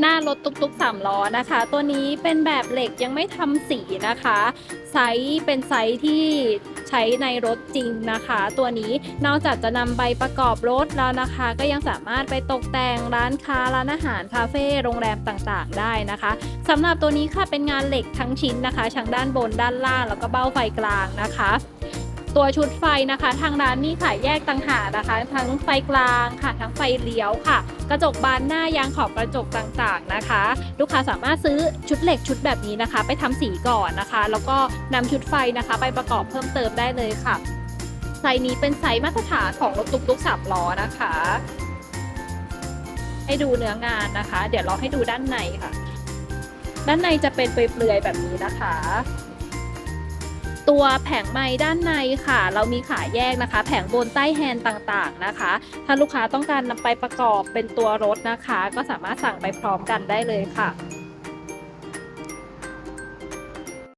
หน้ารถตุกๆสามล้อนะคะ ตัวนี้เป็นแบบเหล็กยังไม่ทำสีนะคะ ไซส์เป็นไซส์ที่ใช้ในรถจริงนะคะ ตัวนี้นอกจากจะนำใบประกอบรถแล้วนะคะ ก็ยังสามารถไปตกแต่งร้านค้าร้านอาหารคาเฟ่โรงแรมต่างๆ ได้นะคะสำหรับตัวนี้ค่ะเป็นงานเหล็กทั้งชิ้นนะคะทั้งด้านบนด้านล่างแล้วก็เบ้าไฟกลางนะคะ ตัวชุดไฟนะคะ ทางร้านนี่ขายแยกต่างหากนะคะ ทั้งไฟกลางค่ะ ทั้งไฟเลี้ยวค่ะ กระจกบานหน้ายางขอบกระจกต่างๆนะคะ ลูกค้าสามารถซื้อชุดเหล็กชุดแบบนี้นะคะ ไปทำสีก่อนนะคะ แล้วก็นำชุดไฟนะคะ ไปประกอบเพิ่มเติมได้เลยค่ะไซส์นี้เป็นไซส์มาตรฐานของรถตุ๊กๆสามล้อนะคะ ให้ดูเนื้องานนะคะ เดี๋ยวเราให้ดูด้านในค่ะ ด้านในจะเป็นเปลือยๆแบบนี้นะคะ ตัวแผงไม้ด้านในค่ะ เรามีขายแยกนะคะ แผงบนใต้แฮนด์ต่างๆนะคะ ถ้าลูกค้าต้องการนำไปประกอบเป็นตัวรถนะคะ ก็สามารถสั่งไปพร้อมกันได้เลยค่ะ